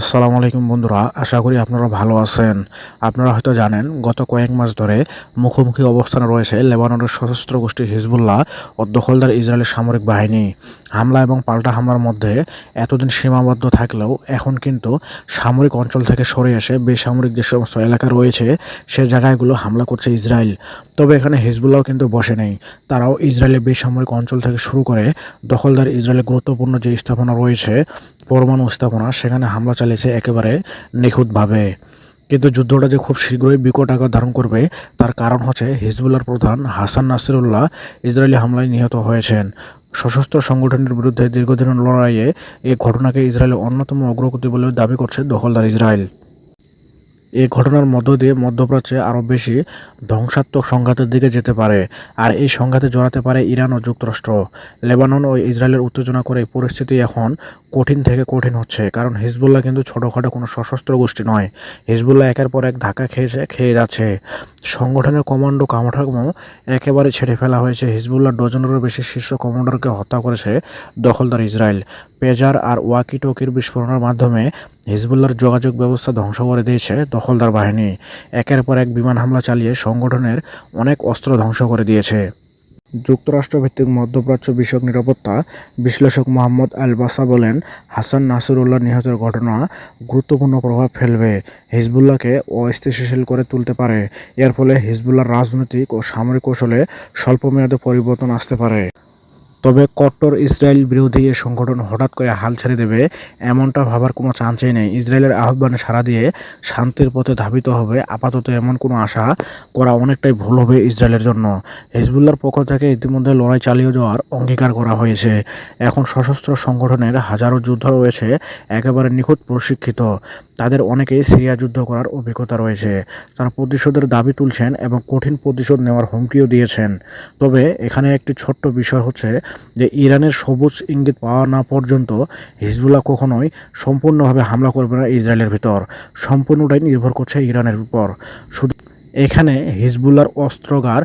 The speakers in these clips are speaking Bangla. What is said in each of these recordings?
আসসালামু আলাইকুম বন্ধুরা, আশা করি আপনারা ভালো আছেন। আপনারা হয়তো জানেন, গত কয়েক মাস ধরে মুখোমুখি অবস্থানে রয়েছে লেবাননের সশস্ত্র গোষ্ঠী হিজবুল্লাহ ও দখলদার ইসরায়েলের সামরিক বাহিনী। হামলা এবং পাল্টা হামলার মধ্যে এতদিন সীমাবদ্ধ থাকলেও এখন কিন্তু সামরিক অঞ্চল থেকে সরে এসে বেসামরিক যে সমস্ত এলাকা রয়েছে, সে জায়গাগুলো হামলা করছে ইসরায়েল। তবে এখানে হিজবুল্লাহ কিন্তু বসে নেই। তারাও ইসরায়েলের বেসামরিক অঞ্চল থেকে শুরু করে দখলদার ইসরায়েলের গুরুত্বপূর্ণ যে স্থাপনা রয়েছে, পরমাণু স্থাপনা, সেখানে হামলা চালিয়েছে একেবারে নিখুঁতভাবে। কিন্তু যুদ্ধটা যে খুব শীঘ্রই বিকট আকার ধারণ করবে, তার কারণ হচ্ছে হিজবুল্লার প্রধান হাসান নাসিরুল্লাহ ইসরায়েলি হামলায় নিহত হয়েছেন। সশস্ত্র সংগঠনের বিরুদ্ধে দীর্ঘদিনের লড়াইয়ে এই ঘটনাকে ইসরায়েলের অন্যতম অগ্রগতি বলে দাবি করছে দখলদার ইসরায়েল। এই ঘটনার মধ্য দিয়ে মধ্যপ্রাচ্যে আরও বেশি ধ্বংসাত্মক সংঘাতের দিকে যেতে পারে আর এই সংঘাতে জড়াতে পারে ইরান ও যুক্তরাষ্ট্র। লেবানন ও ইসরায়েলের উত্তেজনা করে এই পরিস্থিতি এখন কঠিন থেকে কঠিন হচ্ছে, কারণ হিজবুল্লাহ কিন্তু ছোটোখাটো কোনো সশস্ত্র গোষ্ঠী নয়। হিজবুল্লাহ একের পর এক ধাক্কা খেয়েছে, খেয়ে যাচ্ছে। সংগঠনের কমান্ডো কামাঠামো একেবারে ছেড়ে ফেলা হয়েছে। হিজবুল্লাহ ডজনেরও বেশি শীর্ষ কমান্ডারকে হত্যা করেছে দখলদার ইসরায়েল। পেজার আর ওয়াকি টকির বিস্ফোরণের মাধ্যমে হিজবুল্লার যোগাযোগ ব্যবস্থা ধ্বংস করে দিয়েছে দখলদার বাহিনী। একের পর এক বিমান হামলা চালিয়ে সংগঠনের অনেক অস্ত্র ধ্বংস করে দিয়েছে। যুক্তরাষ্ট্রভিত্তিক মধ্যপ্রাচ্য বিষয়ক নিরাপত্তা বিশ্লেষক মোহাম্মদ আল বাসা বলেন, হাসান নাসিরুল্লাহ নিহতের ঘটনা গুরুত্বপূর্ণ প্রভাব ফেলবে। হিজবুল্লাহকে অস্থিতিশীল করে তুলতে পারে। এর ফলে হিজবুল্লাহর রাজনৈতিক ও সামরিক কৌশলে স্বল্পমেয়াদে পরিবর্তন আসতে পারে। তবে কট্টর ইসরায়েল বিরোধী এই সংগঠন হঠাৎ করে হাল ছেড়ে দেবে, এমনটা ভাবার কোনো চান্সই নেই। ইসরায়েলের আহ্বানে সাড়া দিয়ে শান্তির পথে ধাবিত হবে আপাতত এমন কোনো আশা করা অনেকটাই ভুল হবে ইসরায়েলের জন্য। হিজবুল্লার পক্ষ থেকে ইতিমধ্যে লড়াই চালিয়ে যাওয়ার অঙ্গীকার করা হয়েছে। এখন সশস্ত্র সংগঠনের হাজারো যুদ্ধ রয়েছে, একেবারে নিখুঁত প্রশিক্ষিত। তাদের অনেকেই সিরিয়া যুদ্ধ করার অভিজ্ঞতা রয়েছে। তারা প্রতিশোধের দাবি তুলছেন এবং কঠিন প্রতিশোধ নেওয়ার হুমকিও দিয়েছেন। তবে এখানে একটি ছোট্ট বিষয় হচ্ছে যে ইরানের সবুজ ইঙ্গিত পাওয়া না পর্যন্ত হিজবুল্লাহ কখনোই সম্পূর্ণভাবে হামলা করবে না ইসরায়েলের ভিতর। সম্পূর্ণটাই নির্ভর করছে ইরানের উপর। শুধু এখানে হিজবুল্লার অস্ত্রগার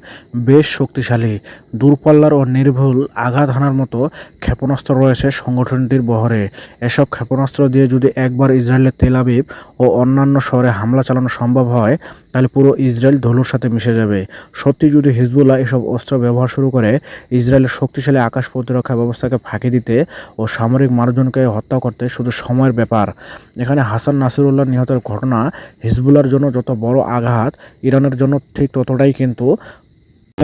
বেশ শক্তিশালী, দূরপাল্লার ও নির্ভুল আঘাত হানার মতো ক্ষেপণাস্ত্র রয়েছে সংগঠনটির বহরে। এসব ক্ষেপণাস্ত্র দিয়ে যদি একবার ইসরায়েলের তেলাবিব ও অন্যান্য শহরে হামলা চালানো সম্ভব হয় তাহলে পুরো ইসরায়েল ধনুর সাথে মিশে যাবে। সত্যি যদি হিজবুল্লাহ এসব অস্ত্র ব্যবহার শুরু করে, ইসরায়েলের শক্তিশালী আকাশ প্রতিরক্ষা ব্যবস্থাকে ফাঁকি দিতে ও সামরিক মানুষজনকে হত্যা করতে শুধু সময়ের ব্যাপার। এখানে হাসান নাসিরুল্লাহ নিহতের ঘটনা হিজবুল্লার জন্য যত বড় আঘাত, ইরানের জন্য ঠিক ততটাই কিন্তু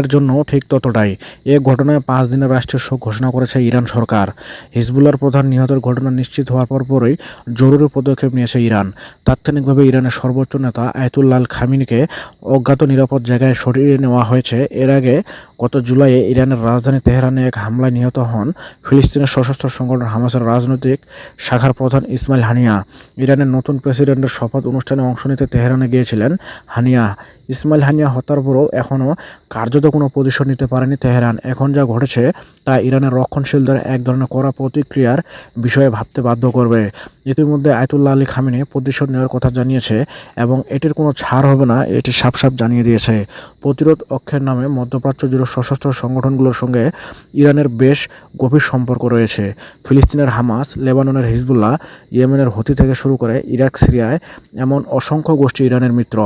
জন্য ঠিক ততটাই। এ ঘটনায় পাঁচ দিনের রাষ্ট্রীয় শোক ঘোষণা করেছে ইরান সরকার। হিজবুল্লার প্রধান নিহতের ঘটনা নিশ্চিত হওয়ার পরপরই জরুরি পদক্ষেপ নিয়েছে ইরান। তাৎক্ষণিকভাবে ইরানের সর্বোচ্চ নেতা আয়তুল্লাল খামিনকে অজ্ঞাত নিরাপদ জায়গায় সরিয়ে নেওয়া হয়েছে। এর আগে গত জুলাইয়ে ইরানের রাজধানী তেহরানে এক হামলায় নিহত হন ফিলিস্তিনের সশস্ত্র সংগঠন হামাসের রাজনৈতিক শাখার প্রধান ইসমাইল হানিয়া। ইরানের নতুন প্রেসিডেন্টের শপথ অনুষ্ঠানে অংশ নিতে তেহরানে গিয়েছিলেন হানিয়া। ইসমাইল হানিয়া হত্যার পরও এখনও কার্যত কোনো প্রতিশোধ নিতে পারেনি তেহরান। এখন যা ঘটেছে তা ইরানের রক্ষণশীলদের এক ধরনের কড়া প্রতিক্রিয়ার বিষয়ে ভাবতে বাধ্য করবে। ইতিমধ্যে আয়তুল্লাহ আলী খামিনি প্রতিশোধ নেওয়ার কথা জানিয়েছে এবং এটির কোনো ছাড় হবে না, এটি সাপ সাপ জানিয়ে দিয়েছে। প্রতিরোধ অক্ষের নামে মধ্যপ্রাচ্য জুড়ে সশস্ত্র সংগঠনগুলোর সঙ্গে ইরানের বেশ গভীর সম্পর্ক রয়েছে। ফিলিস্তিনের হামাস, লেবাননের হিজবুল্লাহ, ইয়েমেনের হতি থেকে শুরু করে ইরাক, সিরিয়ায় এমন অসংখ্য গোষ্ঠী ইরানের মিত্র।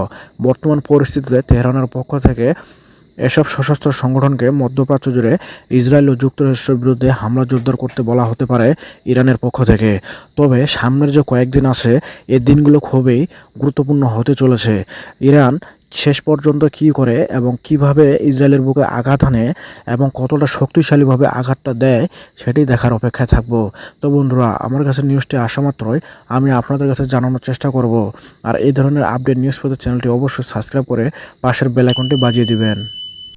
বর্তমান পরিস্থিতিতে তেহরানের পক্ষ থেকে এসব সশস্ত্র সংগঠনকে মধ্যপ্রাচ্য জুড়ে ইসরায়েল ও যুক্তরাষ্ট্রের বিরুদ্ধে হামলা জোরদার করতে বলা হতে পারে ইরানের পক্ষ থেকে। তবে সামনের যে কয়েকদিন আছে, এ দিনগুলো খুবই গুরুত্বপূর্ণ হতে চলেছে। ইরান শেষ পর্যন্ত কি করে এবং কীভাবে ইসরায়েলের বুকে আঘাত আনে এবং কতটা শক্তিশালীভাবে আঘাতটা দেয় সেটি দেখার অপেক্ষায় থাকব। তো বন্ধুরা, আমার কাছে নিউজটি আসা মাত্রই আমি আপনাদের কাছে জানানোর চেষ্টা করব। আর এই ধরনের আপডেট নিউজ পেতে চ্যানেলটি অবশ্যই সাবস্ক্রাইব করে পাশের বেলাইকনটি বাজিয়ে দিবেন।